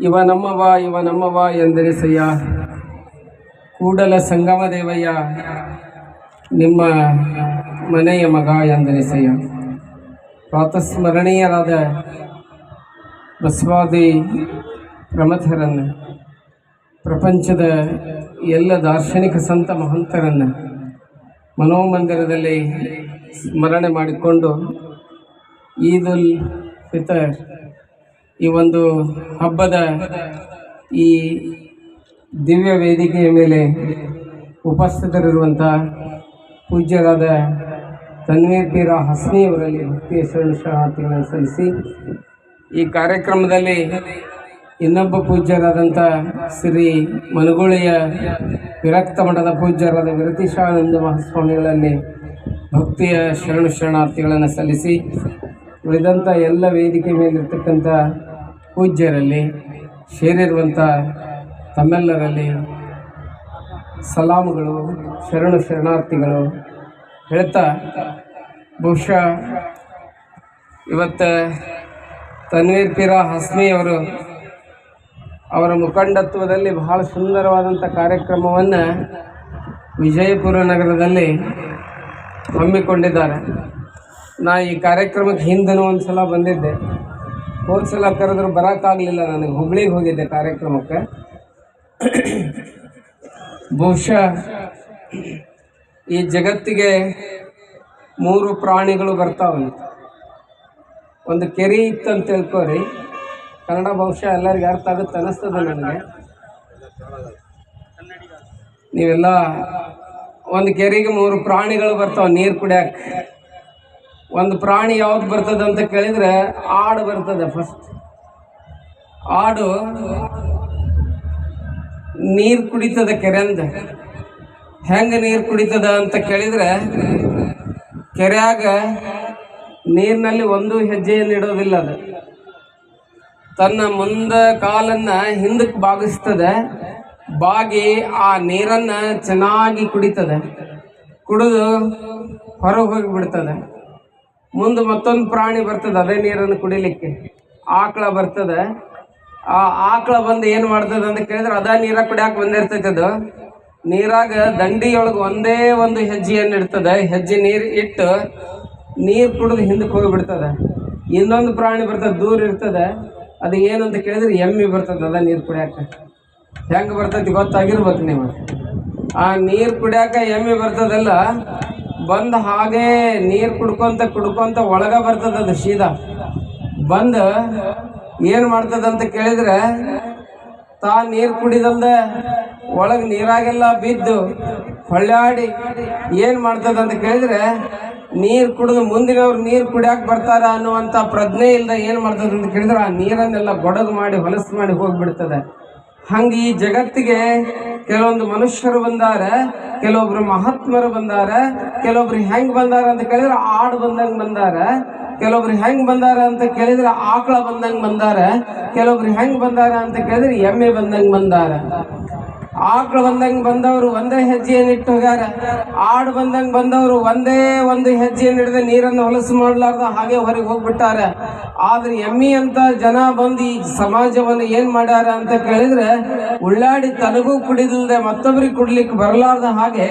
ಇವ ನಮ್ಮವ ಇವ ನಮ್ಮವ ಎಂದೆನಿಸಯ್ಯ ಕೂಡಲ ಸಂಗಮ ದೇವಯ್ಯ ನಿಮ್ಮ ಮನೆಯ ಮಗ ಎಂದೆನಿಸಯ್ಯ ಪ್ರಾತಸ್ಮರಣೀಯರಾದ ಬಸವಾದಿ ಪ್ರಮಥರನ್ನು, ಪ್ರಪಂಚದ ಎಲ್ಲ ದಾರ್ಶನಿಕ ಸಂತ ಮಹಂತರನ್ನು ಮನೋಮಂದಿರದಲ್ಲಿ ಸ್ಮರಣೆ ಮಾಡಿಕೊಂಡು ಈದ್ ಉಲ್ ಫಿತರ್ ಈ ಒಂದು ಹಬ್ಬದ ಈ ದಿವ್ಯ ವೇದಿಕೆಯ ಮೇಲೆ ಉಪಸ್ಥಿತರಿರುವಂಥ ಪೂಜ್ಯರಾದ ತನ್ವೀರ್ ಪೀರ ಹಸ್ನಿಯವರಲ್ಲಿ ಭಕ್ತಿಯ ಶರಣ ಶರಣಾರ್ಥಿಗಳನ್ನು ಸಲ್ಲಿಸಿ, ಈ ಕಾರ್ಯಕ್ರಮದಲ್ಲಿ ಇನ್ನೊಬ್ಬ ಪೂಜ್ಯರಾದಂಥ ಶ್ರೀ ಮನುಗುಳಿಯ ವಿರಕ್ತ ಮಠದ ಪೂಜ್ಯರಾದ ವಿರತಿಶಾನಂದ ಮಹಾಸ್ವಾಮಿಗಳಲ್ಲಿ ಭಕ್ತಿಯ ಶರಣು ಶರಣಾರ್ಥಿಗಳನ್ನು ಸಲ್ಲಿಸಿ ಉಳಿದಂಥ ಎಲ್ಲ ವೇದಿಕೆ ಮೇಲಿರ್ತಕ್ಕಂಥ ಪೂಜ್ಯರಲ್ಲಿ ಸೇರಿರುವಂಥ ತಮ್ಮೆಲ್ಲರಲ್ಲಿ ಸಲಾಮುಗಳು, ಶರಣು ಶರಣಾರ್ಥಿಗಳು ಹೇಳ್ತಾ ಬಹುಶಃ ಇವತ್ತು ತನ್ವೀರ್ ಪಿರಾ ಹಸ್ಮಿಯವರು ಅವರ ಮುಖಂಡತ್ವದಲ್ಲಿ ಬಹಳ ಸುಂದರವಾದಂಥ ಕಾರ್ಯಕ್ರಮವನ್ನು ವಿಜಯಪುರ ನಗರದಲ್ಲಿ ಹಮ್ಮಿಕೊಂಡಿದ್ದಾರೆ. ನಾ ಈ ಕಾರ್ಯಕ್ರಮಕ್ಕೆ ಹಿಂದನೂ ಒಂದು ಸಲ ಬಂದಿದ್ದೆ. ಹೋದ ಸಲ ಕರೆದ್ರು ಬರೋಕ್ಕಾಗಲಿಲ್ಲ ನನಗೆ ಹುಬ್ಳಿಗೆ ಹೋಗಿದ್ದೆ ಕಾರ್ಯಕ್ರಮಕ್ಕೆ. ಬಹುಶಃ ಈ ಜಗತ್ತಿಗೆ ಮೂರು ಪ್ರಾಣಿಗಳು ಬರ್ತಾವಂತ ಒಂದು ಕೆರೆ ಇತ್ತು ಅಂತ ತಿಳ್ಕೊರಿ. ಕನ್ನಡ ಬಹುಶಃ ಎಲ್ಲರಿಗೆ ಅರ್ಥ ಆಗುತ್ತೆ ಅನ್ನಿಸ್ತದೆ ನನಗೆ. ನೀವೆಲ್ಲ ಒಂದು ಕೆರೆಗೆ ಮೂರು ಪ್ರಾಣಿಗಳು ಬರ್ತಾವೆ, ನೀರು ಕುಡಿಯಕ್ಕೆ ಒಂದು ಪ್ರಾಣಿ ಯಾವ್ದು ಬರ್ತದೆ ಅಂತ ಕೇಳಿದ್ರೆ ಆಡು ಬರ್ತದೆ ಫಸ್ಟ್ ಆಡು ನೀರು ಕುಡಿತದ ಕೆರೆಂದ ಹೆಂಗೆ ನೀರು ಕುಡಿತದ ಅಂತ ಕೇಳಿದ್ರೆ ಕೆರೆಯಾಗ ನೀರಿನಲ್ಲಿ ಒಂದು ಹೆಜ್ಜೆಯನ್ನು ಇಡೋದಿಲ್ಲ ಅದು. ತನ್ನ ಮುಂದ ಕಾಲನ್ನ ಹಿಂದಕ್ಕೆ ಬಾಗಿಸ್ತದೆ. ಬಾಗಿ ಆ ನೀರನ್ನ ಚೆನ್ನಾಗಿ ಕುಡಿತದೆ. ಕುಡಿದು ಹೊರಗೆ ಹೋಗಿ ಬಿಡ್ತದೆ ಮುಂದೆ ಮತ್ತೊಂದು ಪ್ರಾಣಿ ಬರ್ತದೆ, ಅದೇ ನೀರನ್ನು ಕುಡಿಲಿಕ್ಕೆ. ಆಕಳ ಬರ್ತದೆ. ಆ ಆಕಳ ಬಂದು ಏನು ಮಾಡ್ತದೆ ಅಂತ ಕೇಳಿದ್ರೆ ಅದ ನೀರ ಕುಡಿಯಾಕ ಬಂದಿರ್ತೈತೆ ಅದು. ನೀರಾಗ ದಂಡಿಯೊಳಗೆ ಒಂದೇ ಒಂದು ಹೆಜ್ಜೆಯನ್ನು ಇಡ್ತದೆ. ಹೆಜ್ಜೆ ನೀರು ಇಟ್ಟು ನೀರು ಕುಡಿದು ಹಿಂದಕ್ಕೆ ಹೋಗಿಬಿಡ್ತದೆ. ಇನ್ನೊಂದು ಪ್ರಾಣಿ ಬರ್ತದೆ, ದೂರ ಇರ್ತದೆ. ಅದು ಅಂತ ಕೇಳಿದ್ರೆ ಎಮ್ಮೆ ಬರ್ತದೆ ಅದ ನೀರು ಕುಡಿಯಾಕ. ಹೆಂಗೆ ಬರ್ತೈತಿ ಗೊತ್ತಾಗಿರ್ಬೇಕು ನೀವು ಆ ನೀರು ಕುಡಿಯಾಕ ಎಮ್ಮೆ ಬರ್ತದಲ್ಲ ಬಂದು ಹಾಗೆ ನೀರು ಕುಡ್ಕೊಂತ ಕುಡ್ಕೊಂತ ಒಳಗ ಬರ್ತದ ಅದು ಸೀದಾ. ಬಂದು ಏನು ಮಾಡ್ತದಂತ ಕೇಳಿದ್ರೆ, ತಾ ನೀರು ಕುಡಿದಲ್ದೆ ಒಳಗೆ ನೀರಾಗೆಲ್ಲ ಬಿದ್ದು ಹೊಳ್ಳಾಡಿ ಏನು ಮಾಡ್ತದಂತ ಕೇಳಿದ್ರೆ, ನೀರು ಕುಡಿದು ಮುಂದಿನವ್ರು ನೀರು ಕುಡಿಯಕ್ಕೆ ಬರ್ತಾರ ಅನ್ನುವಂಥ ಪ್ರಜ್ಞೆ ಇಲ್ಲದೆ ಏನು ಮಾಡ್ತದೆ ಅಂತ ಕೇಳಿದ್ರೆ, ಆ ನೀರನ್ನೆಲ್ಲ ಗೊಡಗು ಮಾಡಿ ಹೊಲಸು ಮಾಡಿ ಹೋಗ್ಬಿಡ್ತದೆ. ಹಂಗೆ ಈ ಜಗತ್ತಿಗೆ ಕೆಲವೊಂದು ಮನುಷ್ಯರು ಬಂದಾರ, ಕೆಲವೊಬ್ರು ಮಹಾತ್ಮರು ಬಂದಾರ, ಕೆಲವೊಬ್ರು ಹೆಂಗ್ ಬಂದಾರ ಅಂತ ಕೇಳಿದ್ರೆ ಆಡು ಬಂದಂಗೆ ಬಂದಾರ, ಕೆಲವೊಬ್ರು ಹೆಂಗ್ ಬಂದಾರ ಅಂತ ಕೇಳಿದ್ರೆ ಆಕಳ ಬಂದಂಗೆ ಬಂದಾರ, ಕೆಲವೊಬ್ರು ಹೆಂಗ್ ಬಂದಾರ ಅಂತ ಕೇಳಿದ್ರೆ ಎಮ್ಮೆ ಬಂದಂಗೆ ಬಂದಾರ. ಆಕಳ ಬಂದಂಗೆ ಬಂದವರು ಒಂದೇ ಹೆಜ್ಜೆಯನ್ನು ಇಟ್ಟು ಹೋಗ್ಯಾರ. ಆಡು ಬಂದಂಗೆ ಬಂದವರು ಒಂದೇ ಒಂದು ಹೆಜ್ಜೆಯನ್ನು ಹಿಡಿದು ನೀರನ್ನು ಹೊಲಸು ಮಾಡಲಾರ್ದ ಹಾಗೆ ಹೊರಗೆ ಹೋಗ್ಬಿಟ್ಟಾರ. ಆದ್ರೆ ಎಮ್ಮಿ ಅಂತ ಜನ ಬಂದು ಈ ಸಮಾಜವನ್ನು ಏನ್ ಮಾಡ್ಯಾರ ಅಂತ ಕೇಳಿದ್ರೆ ಉಳ್ಳಾಡಿ ತನಗೂ ಕುಡಿದಿಲ್ದೆ ಮತ್ತೊಬ್ಬರಿಗೆ ಕುಡ್ಲಿಕ್ಕೆ ಬರಲಾರ್ದ ಹಾಗೆ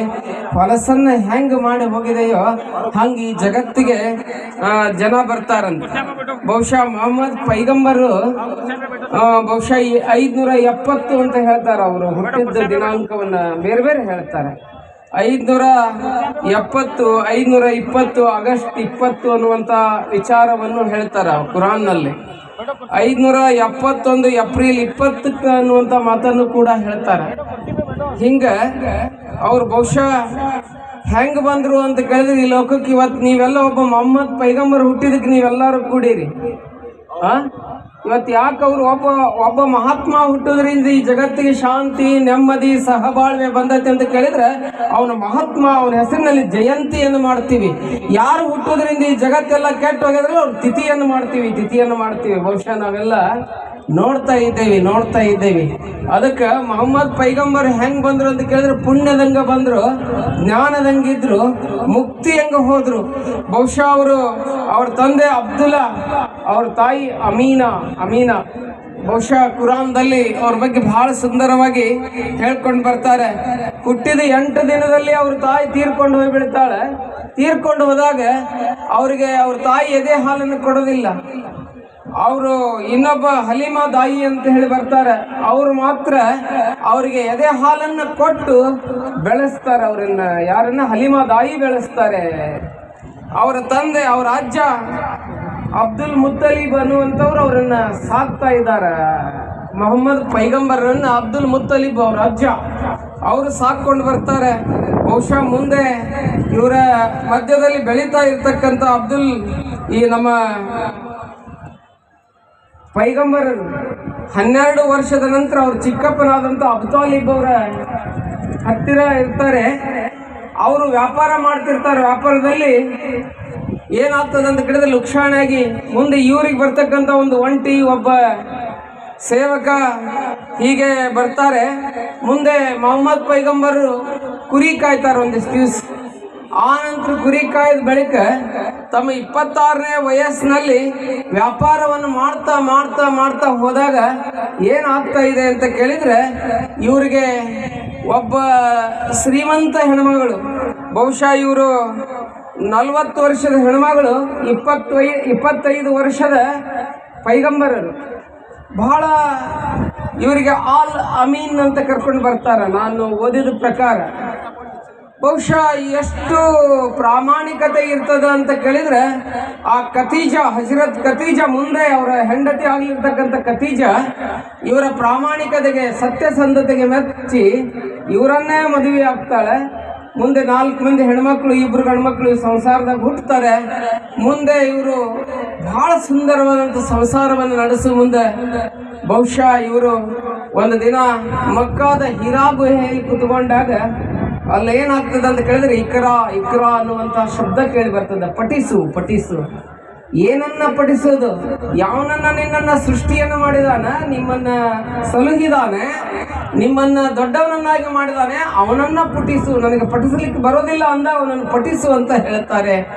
ಹೊಲಸನ್ನ ಹೆಂಗ್ ಮಾಡಿ ಹೋಗಿದೆಯೋ ಹಂಗೆ ಈ ಜಗತ್ತಿಗೆ ಜನ ಬರ್ತಾರಂತ. ಬಹುಶಃ ಮೊಹಮ್ಮದ್ ಪೈಗಂಬರು ಬಹುಶಃ ಐದ್ನೂರ ಎಪ್ಪತ್ತು ಅಂತ ಹೇಳ್ತಾರೆ ಅವರು ದಿನಾಂಕವನ್ನ ಬೇರೆ ಬೇರೆ ಹೇಳ್ತಾರೆ. ಐದ್ನೂರ ಎಪ್ಪತ್ತು, ಐದ್ನೂರ ಇಪ್ಪತ್ತು, ಆಗಸ್ಟ್ ಇಪ್ಪತ್ತು ಅನ್ನುವಂಥ ವಿಚಾರವನ್ನು ಹೇಳ್ತಾರೆ ಕುರಾನ್ನಲ್ಲಿ. ಐದ್ನೂರ ಎಪ್ಪತ್ತೊಂದು ಏಪ್ರಿಲ್ ಇಪ್ಪತ್ತಕ್ಕೆ ಅನ್ನುವಂಥ ಮಾತನ್ನು ಕೂಡ ಹೇಳ್ತಾರೆ. ಹಿಂಗ ಅವ್ರು ಬಹುಶಃ ಹೆಂಗ್ ಬಂದರು ಅಂತ ಕೇಳಿದ್ರೆ ಈ ಲೋಕಕ್ಕೆ ಇವತ್ತು ನೀವೆಲ್ಲ ಒಬ್ಬ ಮೊಹಮ್ಮದ್ ಪೈಗಂಬರ್ ಹುಟ್ಟಿದಕ್ಕೆ ನೀವೆಲ್ಲರೂ ಕೂಡಿರಿ. ಆ? ಇವತ್ತು ಯಾಕೆ ಅವರು ಒಬ್ಬ ಒಬ್ಬ ಮಹಾತ್ಮ ಹುಟ್ಟೋದ್ರಿಂದ ಈ ಜಗತ್ತಿಗೆ ಶಾಂತಿ, ನೆಮ್ಮದಿ, ಸಹಬಾಳ್ವೆ ಬಂದೈತೆ ಅಂತ ಕೇಳಿದ್ರೆ ಅವನ ಮಹಾತ್ಮ ಅವನ ಹೆಸರಿನಲ್ಲಿ ಜಯಂತಿಯನ್ನು ಮಾಡ್ತೀವಿ. ಯಾರು ಹುಟ್ಟೋದ್ರಿಂದ ಈ ಜಗತ್ತೆಲ್ಲ ಕೆಟ್ಟ ಹೋಗಿದ್ರೆ ಅವ್ರು ತಿಥಿಯನ್ನು ಮಾಡ್ತೀವಿ ತಿಥಿಯನ್ನು ಮಾಡ್ತೀವಿ. ಬಹುಶಃ ನಾವೆಲ್ಲ ನೋಡ್ತಾ ಇದ್ದೇವೆ ನೋಡ್ತಾ ಇದ್ದೇವೆ. ಅದಕ್ಕೆ ಮೊಹಮ್ಮದ್ ಪೈಗಂಬರ್ ಹೆಂಗ್ ಬಂದ್ರು ಅಂತ ಕೇಳಿದ್ರೆ ಪುಣ್ಯದಂಗ ಬಂದ್ರು ಜ್ಞಾನದಂಗಿದ್ರು ಮುಕ್ತಿ ಹೆಂಗ ಹೋದ್ರು. ಬಹುಶಃ ಅವರು, ಅವ್ರ ತಂದೆ ಅಬ್ದುಲ್ಲಾ, ಅವ್ರ ತಾಯಿ ಅಮೀನಾ ಅಮೀನಾ ಬಹುಶಃ ಕುರಾನ್ದಲ್ಲಿ ಅವ್ರ ಬಗ್ಗೆ ಬಹಳ ಸುಂದರವಾಗಿ ಹೇಳ್ಕೊಂಡು ಬರ್ತಾರೆ. ಹುಟ್ಟಿದ ಎಂಟು ದಿನದಲ್ಲಿ ಅವ್ರ ತಾಯಿ ತೀರ್ಕೊಂಡು ಹೋಗಿ ಬಿಡ್ತಾಳೆ ತೀರ್ಕೊಂಡು ಹೋದಾಗ ಅವರಿಗೆ ಅವ್ರ ತಾಯಿ ಎದೆ ಹಾಲನ್ನು ಕೊಡೋದಿಲ್ಲ. ಅವರು ಇನ್ನೊಬ್ಬ ಹಲೀಮಾ ದಾಯಿ ಅಂತ ಹೇಳಿ ಬರ್ತಾರೆ. ಅವರು ಮಾತ್ರ ಅವರಿಗೆ ಎದೆ ಹಾಲನ್ನು ಕೊಟ್ಟು ಬೆಳೆಸ್ತಾರೆ ಅವರನ್ನ. ಯಾರನ್ನ ಹಲೀಮಾ ದಾಯಿ ಬೆಳೆಸ್ತಾರೆ. ಅವರ ತಂದೆ, ಅವರ ಅಜ್ಜ ಅಬ್ದುಲ್ ಮುತ್ತಲೀಬ್ ಅನ್ನುವಂಥವ್ರು ಅವರನ್ನ ಸಾಕ್ತಾ ಇದ್ದಾರೆ. ಮೊಹಮ್ಮದ್ ಪೈಗಂಬರನ್ನ ಅಬ್ದುಲ್ ಮುತ್ತಲೀಬ್ ಅವ್ರ ಅಜ್ಜ. ಅವರು ಸಾಕೊಂಡು ಬರ್ತಾರೆ. ಬಹುಶಃ ಮುಂದೆ ಇವರ ಮಧ್ಯದಲ್ಲಿ ಬೆಳೀತಾ ಇರ್ತಕ್ಕಂಥ ಅಬ್ದುಲ್ ಈ ನಮ್ಮ ಪೈಗಂಬರರು ಹನ್ನೆರಡು ವರ್ಷದ ನಂತರ ಅವ್ರ ಚಿಕ್ಕಪ್ಪನಾದಂಥ ಅಬ್ತಾಲಿಬ್ ಅವರ ಹತ್ತಿರ ಇರ್ತಾರೆ. ಅವರು ವ್ಯಾಪಾರ ಮಾಡ್ತಿರ್ತಾರೆ ವ್ಯಾಪಾರದಲ್ಲಿ. ಏನಾಗ್ತದೆ ಅಂತ ಕೇಳಿದ್ರೆ ಲುಕ್ಷಾಣಾಗಿ ಮುಂದೆ ಇವ್ರಿಗೆ ಬರ್ತಕ್ಕಂಥ ಒಂದು ಒಂಟಿ ಒಬ್ಬ ಸೇವಕ ಹೀಗೆ ಬರ್ತಾರೆ. ಮುಂದೆ ಮೊಹಮ್ಮದ್ ಪೈಗಂಬರು ಕುರಿ ಕಾಯ್ತಾರೆ ಒಂದಿಷ್ಟು ದಿವಸ. ಆ ನಂತರ ಕುರಿ ಕಾಯ್ದ ಬಳಿಕ ತಮ್ಮ ಇಪ್ಪತ್ತಾರನೇ ವಯಸ್ಸಿನಲ್ಲಿ ವ್ಯಾಪಾರವನ್ನು ಮಾಡ್ತಾ ಮಾಡ್ತಾ ಮಾಡ್ತಾ ಹೋದಾಗ ಏನಾಗ್ತಾ ಇದೆ ಅಂತ ಕೇಳಿದ್ರೆ ಇವರಿಗೆ ಒಬ್ಬ ಶ್ರೀಮಂತ ಹೆಣ್ಮಗಳು. ಬಹುಶಃ ಇವರು ನಲವತ್ತು ವರ್ಷದ ಹೆಣ್ಮಗಳು, ಇಪ್ಪತ್ತೈ ಇಪ್ಪತ್ತೈದು ವರ್ಷದ ಪೈಗಂಬರರು. ಬಹಳ ಇವರಿಗೆ ಆಲ್ ಅಮೀನ್ ಅಂತ ಕರ್ಕೊಂಡು ಬರ್ತಾರೆ. ನಾನು ಓದಿದ ಪ್ರಕಾರ. ಬಹುಶಃ ಎಷ್ಟು ಪ್ರಾಮಾಣಿಕತೆ ಇರ್ತದ ಅಂತ ಕೇಳಿದ್ರೆ, ಆ ಕತೀಜ ಹಜರತ್ ಕತೀಜ ಮುಂದೆ ಅವರ ಹೆಂಡತಿ ಆಗಿರ್ತಕ್ಕಂಥ ಕತೀಜ ಇವರ ಪ್ರಾಮಾಣಿಕತೆಗೆ ಸತ್ಯಸಂಧತೆಗೆ ಮೆಚ್ಚಿ ಇವರನ್ನೇ ಮದುವೆ ಆಗ್ತಾಳೆ. ಮುಂದೆ ನಾಲ್ಕು ಮಂದಿ ಹೆಣ್ಮಕ್ಳು, ಇಬ್ರು ಗಂಡ್ಮಕ್ಳು ಸಂಸಾರದಾಗ ಹುಟ್ಟುತ್ತಾರೆ. ಮುಂದೆ ಇವರು ಬಹಳ ಸುಂದರವಾದಂಥ ಸಂಸಾರವನ್ನು ನಡೆಸುವ ಮುಂದೆ ಬಹುಶಃ ಇವರು ಒಂದು ದಿನ ಮಕ್ಕಾದ ಹೀರಾ ಗುಹೆಯಲ್ಲಿ ಕುತ್ಕೊಂಡಾಗ ಅಲ್ಲೇನಾಗ್ತದೆ ಅಂತ ಕೇಳಿದ್ರೆ ಇಕ್ರಾ ಇಕ್ರಾ ಅನ್ನುವಂಥ ಶಬ್ದ ಕೇಳಿ ಬರ್ತದೆ. ಪಟಿಸು ಪಠಿಸು. ಏನನ್ನ ಪಠಿಸೋದು? ಯಾವನನ್ನ ನಿನ್ನನ್ನ ಸೃಷ್ಟಿಯನ್ನು ಮಾಡಿದಾನ? ನಿಮ್ಮನ್ನ ಸಲುಹಿದಾನೆ? ನಿಮ್ಮನ್ನ ದೊಡ್ಡವನನ್ನಾಗಿ ಮಾಡಿದಾನೆ? ಅವನನ್ನ ಪಠಿಸು. ನನಗೆ ಪಠಿಸಲಿಕ್ಕೆ ಬರೋದಿಲ್ಲ ಅಂದ, ಅವನನ್ನು ಪಠಿಸು ಅಂತ ಹೇಳ್ತಾರೆ.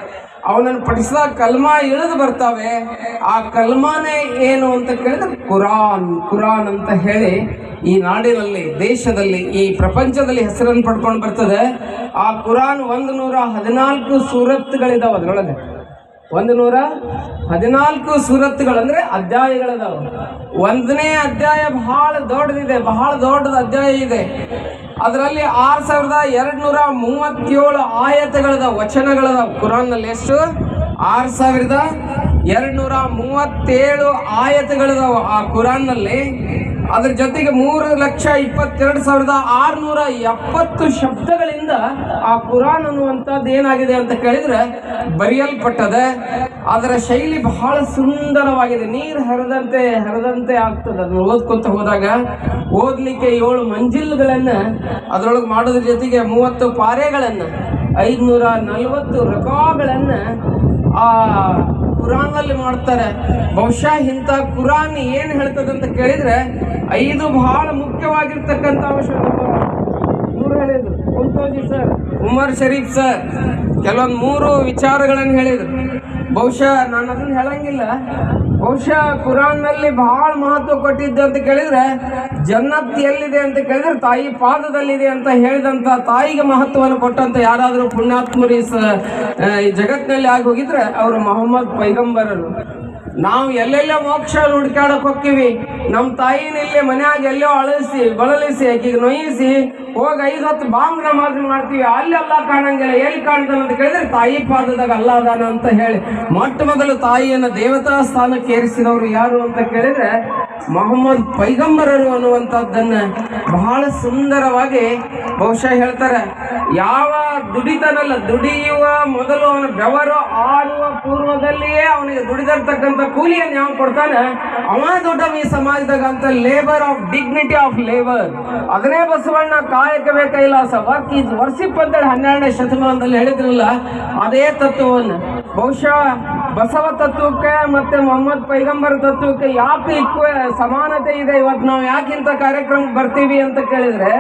ಅವನನ್ನು ಪಠಿಸಿದ ಕಲ್ಮಾ ಇಳಿದು ಬರ್ತಾವೆ. ಆ ಕಲ್ಮಾನೇ ಏನು ಅಂತ ಕೇಳಿದ್ರೆ, ಕುರಾನ್ ಕುರಾನ್ ಅಂತ ಹೇಳಿ ಈ ನಾಡಿನಲ್ಲಿ, ದೇಶದಲ್ಲಿ, ಈ ಪ್ರಪಂಚದಲ್ಲಿ ಹೆಸರನ್ನು ಪಡ್ಕೊಂಡು ಬರ್ತದೆ. ಆ ಕುರಾನ್ ಒಂದು ನೂರ ಹದಿನಾಲ್ಕು ಸೂರತ್ಗಳಿದಾವೆ ಅದರೊಳಗೆ. ಒಂದು ನೂರ ಹದಿನಾಲ್ಕು ಸೂರತ್ಗಳಂದ್ರೆ ಅಧ್ಯಾಯಗಳದಾವ. ಒಂದನೇ ಅಧ್ಯಾಯ ಬಹಳ ದೊಡ್ಡದಿದೆ, ಬಹಳ ದೊಡ್ಡದ ಅಧ್ಯಾಯ ಇದೆ. ಅದರಲ್ಲಿ ಆರು ಸಾವಿರದ ಎರಡು ನೂರ ಮೂವತ್ತೇಳು ಆಯತಗಳದ ವಚನಗಳದ ಕುರಾನ್ನಲ್ಲಿ ಎಷ್ಟು? ಆರು ಸಾವಿರದ ಎರಡು ನೂರ ಮೂವತ್ತೇಳು ಆಯತಗಳದಾವ ಆ ಕುರಾನ್ನಲ್ಲಿ. ಅದ್ರ ಜೊತೆಗೆ ಮೂರು ಲಕ್ಷ ಇಪ್ಪತ್ತೆರಡು ಸಾವಿರದ ಆರುನೂರ ಎಪ್ಪತ್ತು ಶಬ್ದಗಳಿಂದ ಆ ಕುರಾನ್ ಅನ್ನುವಂಥದ್ದು ಏನಾಗಿದೆ ಅಂತ ಕೇಳಿದ್ರೆ ಬರೆಯಲ್ಪಟ್ಟದೆ. ಅದರ ಶೈಲಿ ಬಹಳ ಸುಂದರವಾಗಿದೆ. ನೀರು ಹರಿದಂತೆ ಹರಿದಂತೆ ಆಗ್ತದೆ. ಅದನ್ನು ಓದ್ಕೊಂತ ಹೋದಾಗ ಓದ್ಲಿಕ್ಕೆ ಏಳು ಮಂಜಿಲ್ಗಳನ್ನು, ಅದರೊಳಗೆ ಮಾಡೋದ್ರ ಜೊತೆಗೆ ಮೂವತ್ತು ಪಾರೆಗಳನ್ನು, ಐದುನೂರ ನಲವತ್ತು ರಕಾಗಳನ್ನು ಆ ಕುರಾನಲ್ಲಿ ಮಾಡ್ತಾರೆ. ಬಹುಶಃ ಇಂಥ ಕುರಾನ್ ಏನು ಹೇಳ್ತದಂತ ಕೇಳಿದ್ರೆ ಐದು ಬಹಳ ಮುಖ್ಯವಾಗಿರ್ತಕ್ಕಂಥ ಇವ್ರು ಹೇಳಿದ್ರು. ಸರ್, ಉಮರ್ ಶರೀಫ್ ಸರ್, ಕೆಲವೊಂದು ಮೂರು ವಿಚಾರಗಳನ್ನು ಹೇಳಿದ್ರು. ಬಹುಶಃ ನಾನು ಅದನ್ನ ಹೇಳಂಗಿಲ್ಲ. ಬಹುಶಃ ಕುರಾನ್ನಲ್ಲಿ ಬಹಳ ಮಹತ್ವ ಕೊಟ್ಟಿದ್ದು ಅಂತ ಕೇಳಿದ್ರೆ, ಜನ್ನತ್ ಎಲ್ಲಿದೆ ಅಂತ ಕೇಳಿದ್ರೆ ತಾಯಿ ಪಾದದಲ್ಲಿದೆ ಅಂತ ಹೇಳಿದಂತ ತಾಯಿಗೆ ಮಹತ್ವವನ್ನು ಕೊಟ್ಟಂತ ಯಾರಾದರೂ ಪುಣ್ಯಾತ್ಮರಿ ಈ ಜಗತ್ತಿನಲ್ಲಿ ಆಗಿ ಹೋಗಿದ್ರೆ ಅವರು ಮೊಹಮ್ಮದ್ ಪೈಗಂಬರರು. ನಾವು ಎಲ್ಲೆಲ್ಲೋ ಮೋಕ್ಷ ಹುಡ್ಕಾಡಕ್ ಹೋಗ್ತೀವಿ. ನಮ್ಮ ತಾಯಿನ ಇಲ್ಲೇ ಮನೆಯಾಗ ಎಲ್ಲೋ ಅಳಿಸಿ, ಬಳಲಿಸಿ, ಆಕೆಗೆ ನೊಯ್ಯಿಸಿ ಹೋಗಿ ಐದು ಹೊತ್ತು ಬಾಂಬ್ ನಮಾಜ್ ಮಾಡ್ತೀವಿ ಅಲ್ಲೆಲ್ಲ ಕಾಣಂಗಿಲ್ಲ, ಎಲ್ಲಿ ಕಾಣ್ತಾನೆ ಅಂತ ಕೇಳಿದ್ರೆ ತಾಯಿ ಪಾದದಾಗ ಅಲ್ಲ ಅದಾನ ಅಂತ ಹೇಳಿ. ಮೊಟ್ಟ ಮೊದಲು ತಾಯಿಯನ್ನು ದೇವತಾ ಸ್ಥಾನಕ್ಕೆ ಏರಿಸಿದವರು ಯಾರು ಅಂತ ಕೇಳಿದ್ರೆ, ಮೊಹಮ್ಮದ್ ಪೈಗಂಬರರು ಅನ್ನುವಂಥದ್ದನ್ನ ಬಹಳ ಸುಂದರವಾಗಿ ಬಹುಶಃ ಹೇಳ್ತಾರೆ. ಯಾವ ದುಡಿತನಲ್ಲ, ದುಡಿಯುವ ಮೊದಲು ಅವನ ಬೆವರು ಆಡುವ ಪೂರ್ವದಲ್ಲಿಯೇ ಅವನಿಗೆ ದುಡಿದಿರ್ತಕ್ಕಂಥ ಕೂಲಿಯನ್ನು ಯಾವ ಕೊಡ್ತಾನೆ? ಅವ ದೊಡ್ಡ ಈ ಸಮಾಜದಾಗ ಅಂತ labour of dignity of labour ಅದನ್ನೇ ಬಸವಣ್ಣ ಕಾಯಕವೇ ಕೈಲಾಸ ವರ್ಕ್ ಈಸ್ ವರ್ಷಿಪ್ ಅಂತೇಳಿ ಹನ್ನೆರಡನೇ ಶತಮಾನದಲ್ಲಿ ಹೇಳಿದ್ರಲ್ಲ, ಅದೇ ತತ್ವವನ್ನು. ಬಹುಶಃ ಬಸವ ತತ್ವಕ್ಕೆ ಮತ್ತೆ ಮೊಹಮ್ಮದ್ ಪೈಗಂಬರ್ ತತ್ವಕ್ಕೆ ಯಾಕೆ ಇಕ್ವ ಸಮಾನತೆ ಇದೆ? ಇವತ್ತು ನಾವು ಯಾಕೆ ಇಂಥ ಕಾರ್ಯಕ್ರಮಕ್ಕೆ ಬರ್ತೀವಿ ಅಂತ ಕೇಳಿದ್ರೆ,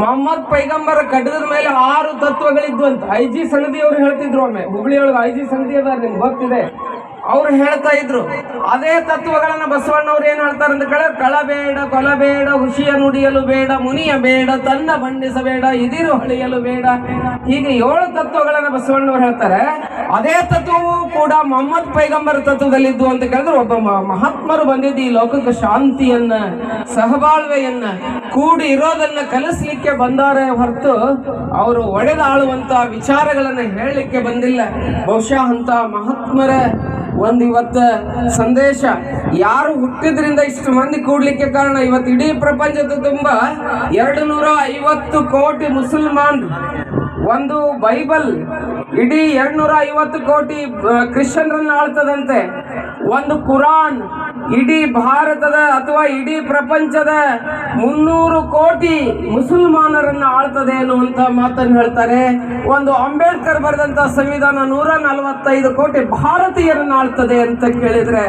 ಮೊಹಮ್ಮದ್ ಪೈಗಂಬರ ಕಡ್ಡದ ಮೇಲೆ ಆರು ತತ್ವಗಳಿದ್ವು ಅಂತ. ಐ ಜಿ ಸನದಿ ಅವರು ಹೇಳ್ತಿದ್ರು ಒಮ್ಮೆ. ಹುಬ್ಳಿಯೊಳಗೆ ಐ ಜಿ ಸನದಿ ಅದ ನಿಮ್ಗೆ ಗೊತ್ತಿದೆ. ಅವ್ರು ಹೇಳ್ತಾ ಇದ್ರು. ಅದೇ ತತ್ವಗಳನ್ನ ಬಸವಣ್ಣವ್ರು ಏನ್ ಹೇಳ್ತಾರೆ ಅಂತ ಕೇಳ ಕಳಬೇಡ ಕೊಲಬೇಡ ಹುಷಿಯ ನುಡಿಯಲು ಬೇಡ, ಮುನಿಯ ಬೇಡ, ತನ್ನ ಬಂಡಿಸಬೇಡ ಇದಿರು ಹೊಳೆಯಲು ಬೇಡ. ಹೀಗೆ ಏಳು ತತ್ವಗಳನ್ನ ಬಸವಣ್ಣವ್ರು ಹೇಳ್ತಾರೆ. ಅದೇ ತತ್ವವು ಕೂಡ ಮೊಹಮ್ಮದ್ ಪೈಗಂಬರ್ ತತ್ವದಲ್ಲಿದ್ದು ಅಂತ ಕೇಳಿದ್ರೆ ಒಬ್ಬ ಮಹಾತ್ಮರು ಬಂದಿದ್ದು ಈ ಲೋಕಕ್ಕೆ ಶಾಂತಿಯನ್ನ, ಸಹಬಾಳ್ವೆಯನ್ನ, ಕೂಡಿ ಇರೋದನ್ನ ಕಲಿಸ್ಲಿಕ್ಕೆ ಬಂದಾರೆ ಹೊರತು ಅವರು ಒಡೆದಾಳುವಂತ ವಿಚಾರಗಳನ್ನ ಹೇಳಲಿಕ್ಕೆ ಬಂದಿಲ್ಲ. ಬಹುಶಃ ಅಂತ ಮಹಾತ್ಮರ ಒಂದು ಇವತ್ತ ಸಂದೇಶ. ಯಾರು ಹುಟ್ಟಿದ್ರಿಂದ ಇಷ್ಟು ಮಂದಿ ಕೂಡ್ಲಿಕ್ಕೆ ಕಾರಣ? ಇವತ್ತು ಇಡೀ ಪ್ರಪಂಚದ ತುಂಬ ಎರಡು ನೂರ ಐವತ್ತು ಕೋಟಿ ಮುಸಲ್ಮಾನ್. ಒಂದು ಬೈಬಲ್ ಇಡೀ ಎರಡ್ನೂರ ಐವತ್ತು ಕೋಟಿ ಕ್ರಿಶ್ಚಿಯನ್ರನ್ನ ಆಳ್ತದಂತೆ. ಒಂದು ಕುರಾನ್ ಇಡೀ ಭಾರತದ ಅಥವಾ ಇಡೀ ಪ್ರಪಂಚದ ಮುನ್ನೂರು ಕೋಟಿ ಮುಸಲ್ಮಾನರನ್ನು ಆಳ್ತದೆ ಅನ್ನುವಂತ ಮಾತನ್ನು ಹೇಳ್ತಾರೆ. ಒಂದು ಅಂಬೇಡ್ಕರ್ ಬರೆದಂತ ಸಂವಿಧಾನ ನೂರ ನಲವತ್ತೈದು ಕೋಟಿ ಭಾರತೀಯರನ್ನು ಆಳ್ತದೆ ಅಂತ ಕೇಳಿದರೆ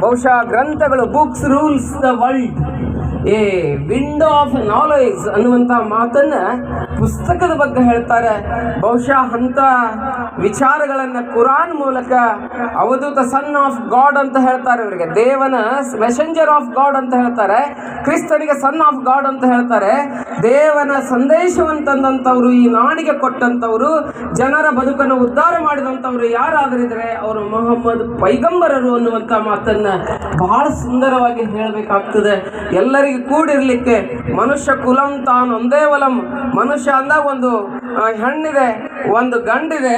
ಬಹುಶಃ ಗ್ರಂಥಗಳು books rules the world a window of knowledge ಅನ್ನುವಂಥ ಮಾತನ್ನ ಪುಸ್ತಕದ ಬಗ್ಗೆ ಹೇಳ್ತಾರೆ. ಬಹುಶಃ ಅಂತ ವಿಚಾರಗಳನ್ನು ಕುರಾನ್ ಮೂಲಕ ಅವಧೂತ ಸನ್ ಆಫ್ ಗಾಡ್ ಅಂತ ಹೇಳ್ತಾರೆ ಇವರಿಗೆ ದೇವನ ಮೆಸೆಂಜರ್ ಆಫ್ ಗಾಡ್ ಅಂತ ಹೇಳ್ತಾರೆ. ಕ್ರಿಸ್ತನಿಗೆ ಸನ್ ಆಫ್ ಗಾಡ್ ಅಂತ ಹೇಳ್ತಾರೆ. ದೇವನ ಸಂದೇಶವನ್ನು ತಂದಂಥವ್ರು, ಈ ನಾಡಿಗೆ ಕೊಟ್ಟಂಥವ್ರು, ಜನರ ಬದುಕನ್ನು ಉದ್ಧಾರ ಮಾಡಿದಂಥವ್ರು ಯಾರಾದರಿದ್ರೆ ಅವರು ಮೊಹಮ್ಮದ್ ಪೈಗಂಬರರು ಅನ್ನುವಂಥ ಮಾತನ್ನ ಬಹಳ ಸುಂದರವಾಗಿ ಹೇಳಬೇಕಾಗ್ತದೆ. ಎಲ್ಲರಿಗೂ ಕೂಡಿರ್ಲಿಕ್ಕೆ ಮನುಷ್ಯ ಕುಲಂ ತಾನೊಂದೇ ಒಂದೇ ಮನುಷ್ಯ ಅಂದಾಗ ಒಂದು ಹೆಣ್ಣಿದೆ, ಒಂದು ಗಂಡಿದೆ,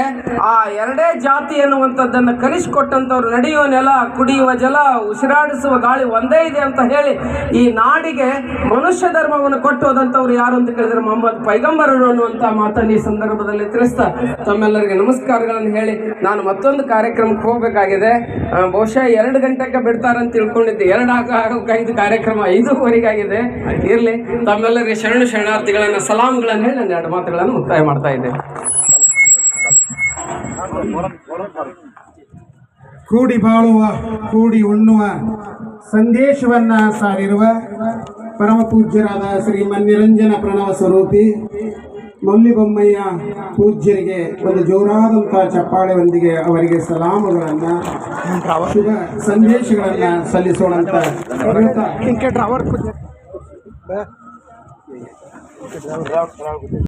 ಆ ಎರಡೇ ಜಾತಿ ಎನ್ನುವಂಥದ್ದನ್ನು ಕಲಿಸಿಕೊಟ್ಟಂಥವ್ರು ನಡೆಯುವ ನೆಲ, ಕುಡಿಯುವ ಜಲ, ಉಸಿರಾಡಿಸುವ ಗಾಳಿ ಒಂದೇ ಇದೆ ಅಂತ ಹೇಳಿ ಈ ನಾಡಿಗೆ ಮನುಷ್ಯ ಧರ್ಮವನ್ನು ಕೊಟ್ಟು ಹೋದಂಥವ್ರು ಯಾರು ಅಂತ ಕೇಳಿದ್ರೆ ಮೊಹಮ್ಮದ್ ಪೈಗಂಬರರು ಅನ್ನುವಂಥ ಮಾತನ್ನು ಈ ಸಂದರ್ಭದಲ್ಲಿ ತಿಳಿಸ್ತಾ ತಮ್ಮೆಲ್ಲರಿಗೆ ನಮಸ್ಕಾರಗಳನ್ನು ಹೇಳಿ ನಾನು ಮತ್ತೊಂದು ಕಾರ್ಯಕ್ರಮಕ್ಕೆ ಹೋಗಬೇಕಾಗಿದೆ. ಬಹುಶಃ ಎರಡು ಗಂಟೆಗೆ ಬಿಡ್ತಾರಂತ ತಿಳ್ಕೊಂಡಿದ್ದೆ. ಎರಡು ಐದು ಕಾರ್ಯಕ್ರಮ ಐದೂವರೆಗಾಗಿದೆ. ಇರಲಿ, ತಮ್ಮೆಲ್ಲರಿಗೆ ಶರಣು ಶರಣಾರ್ಥಿಗಳನ್ನು, ಸಲಾಂಗಳನ್ನು ಹೇಳಿ ನಾನು ಎರಡು ಮಾತುಗಳನ್ನು ಮುಕ್ತಾಯ ಮಾಡ್ತಾ ಇದೆ. ಕೂಡಿ ಬಾಳುವ ಕೂಡಿ ಉಣ್ಣುವ ಸಂದೇಶವನ್ನ ಸಾರಿರುವ ಪರಮ ಪೂಜ್ಯರಾದ ಶ್ರೀ ಮನ್ನಿರಂಜನ ಪ್ರಣವ ಸ್ವರೂಪಿ ಮಲ್ಲಿಬೊಮ್ಮಯ್ಯ ಪೂಜ್ಯರಿಗೆ ಒಂದು ಜೋರಾದಂತಹ ಚಪ್ಪಾಳೆಯೊಂದಿಗೆ ಅವರಿಗೆ ಸಲಾಮುಗಳನ್ನ ಶುಭ ಸಂದೇಶಗಳನ್ನ ಸಲ್ಲಿಸೋಣ ಅಂತ ಹೇಳ್ತಾ